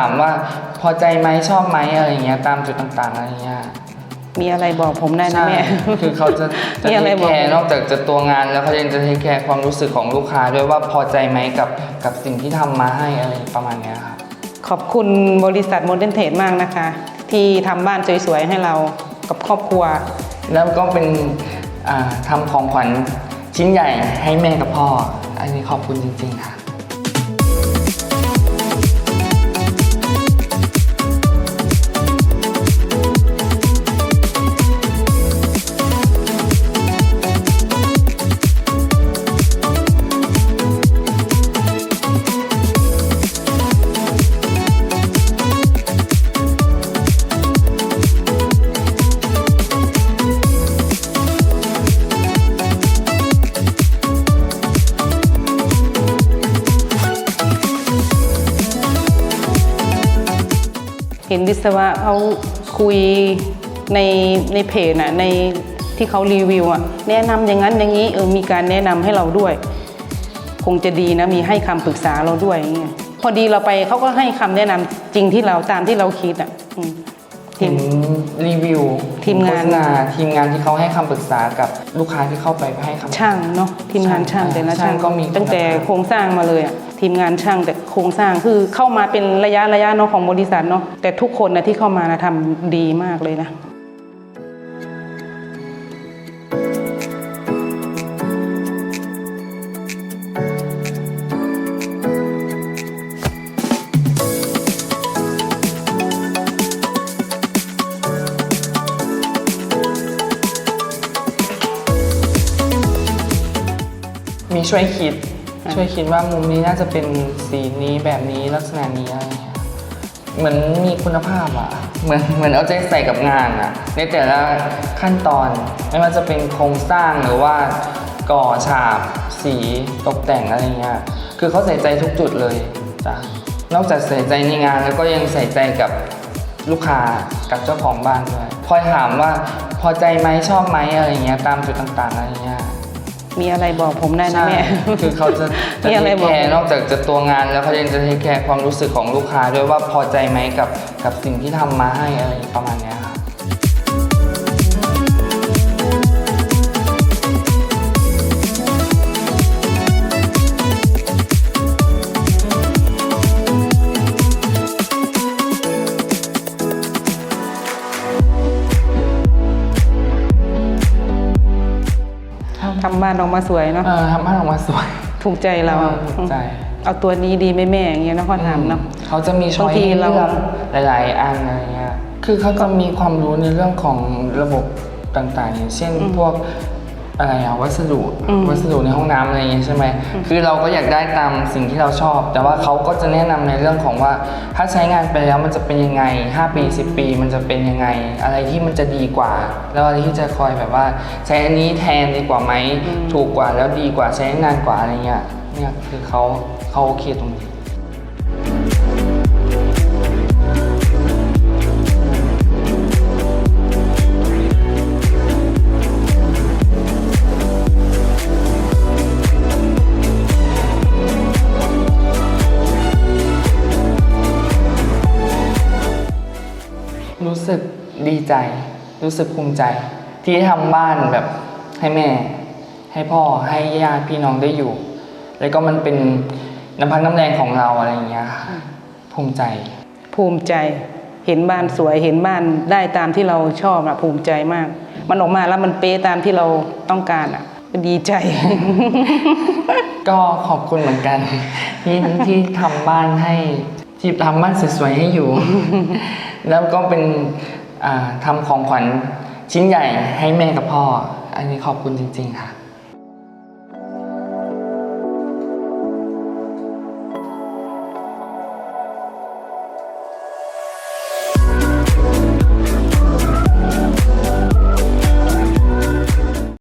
ามว่าพอใจไหมชอบไหมอะไรเงี้ยตามจุดต่างๆอะไรเงี้ยมีอะไรบอกผมได้นะใช่แม่คือเขาจะจะมีอะไรเทคบอกแคร์นอกจากจะตัวงานแล้วเขายังจะเทคแคร์ความรู้สึกของลูกค้าด้วยว่าพอใจไหมกับกับสิ่งที่ทำมาให้อะไรประมาณเนี้ยครับขอบคุณบริษัทโมเดิร์นเทรดมากนะคะ ที่ทำบ้านสวยๆให้เรากับครอบครัว แล้วก็เป็นอ่าทำของขวัญชิ้นใหญ่ให้แม่กับพ่อ อันนี้ขอบคุณจริงๆค่ะ เห็นวิศวะเขาคุยในในเพจน่ะในที่เขารีวิวอะแนะนำอย่างนั้นอย่างนี้เออมีการแนะนำให้เราด้วย คงจะดีนะมีให้คำปรึกษาเราด้วยอย่างเงี้ยพอดีเราไปเขาก็ให้คำแนะนำจริงที่เราตามที่เราคิดอะ มเห็นรีวิวทีมงานโฆษณาทีมงานที่เขาให้คำปรึกษากับลูกค้าที่เข้าไปให้คำช่างเนาะทีมงานช่างใช่แต่ละช่าช่างงก็มีตั้งแต่คุณภาพโครงสร้างมาเลยอะทีมงานช่างแต่โครงสร้างคือเข้ามาเป็นระยะระยะเนาะของบริษัทเนาะแต่ทุกคนนะที่เข้ามานะทำดีมากเลยนะ มีช่วยคิด ช่วยคิดว่ามุมนี้น่าจะเป็นสีนี้แบบนี้ลักษณะนี้อะไรเงี้ยเหมือนมีคุณภาพอะเหมือนเหมือนเอาใจใส่กับงานอะในแต่ละขั้นตอนไม่ว่าจะเป็นโครงสร้างหรือว่าก่อฉาบสีตกแต่งอะไรเงี้ยคือเขาใส่ใจทุกจุดเลยจ้ะนอกจากใส่ใจในงานแล้วก็ยังใส่ใจกับลูกค้ากับเจ้าของบ้านด้วยคอยถามว่าพอใจไหมชอบไหมอะไรเงี้ยตามจุดต่างๆอะไรเงี้ย มีอะไรบอกผมได้นะใช่แม่ คือเขาจะจะมีอะไรเทคบอก แคร์นอกจากจะตัวงานแล้วเขายังจะเทคแคร์ความรู้สึกของลูกค้าด้วยว่าพอใจไหมกับกับสิ่งที่ทำมาให้อะไรประมาณเนี้ยครัำบ้านออกมาสวยเนาะเออทำให้ออกมาสวย ถูกใจเราเออถูกใจ เอาตัวนี้ดีไหมแม่อย่างเงี้ยนะเขาถามเนาะเขาจะมีช้อยบางทีให้เราเลือกหลาย ๆ อันอะไรเงี้ยคือเขาจะมีความรู้ในเรื่องของระบบต่างๆอย่างเช่นพวก อะไรอะวัสดุอืมวัสดุในห้องน้ำอะไรอย่างเงี้ยใช่ไหมคือเราก็อยากได้ตามสิ่งที่เราชอบ แต่ว่าเขาก็จะแนะนำในเรื่องของว่า ถ้าใช้งานไปแล้วมันจะเป็นยังไง 5 ปี 10 ปี มันจะเป็นยังไง อะไรที่มันจะดีกว่า แล้วอะไรที่จะคอยแบบว่า ใช้อันนี้แทนดีกว่าไหมถูกกว่าแล้วดีกว่าใช้ได้นานกว่าอะไรเงี้ยเนี่ยคือเขาเขาโอเคตรงนี้ สึกดีใจ รู้สึกภูมิใจ ที่ทำบ้านแบบให้แม่ ให้พ่อให้ญาติพี่น้องได้อยู่ แล้วก็มันเป็นน้ำพักน้ำแรงของเราอะไรอย่างเงี้ยค่ะภูมิใจ ภูมิใจเห็นบ้านสวยเห็นบ้านได้ตามที่เราชอบอะภูมิใจมาก มันออกมาแล้วมันเป๊ะตามที่เราต้องการอะก็ดีใจ ก็ขอบคุณเหมือนกันที่ที่ทำบ้านให้ที่ทำบ้านสวยๆให้อยู่ แล้วก็เป็นทำทำของขวัญชิ้นใหญ่ให้แม่กับพ่อ อันนี้ขอบคุณจริง ๆ ค่ะ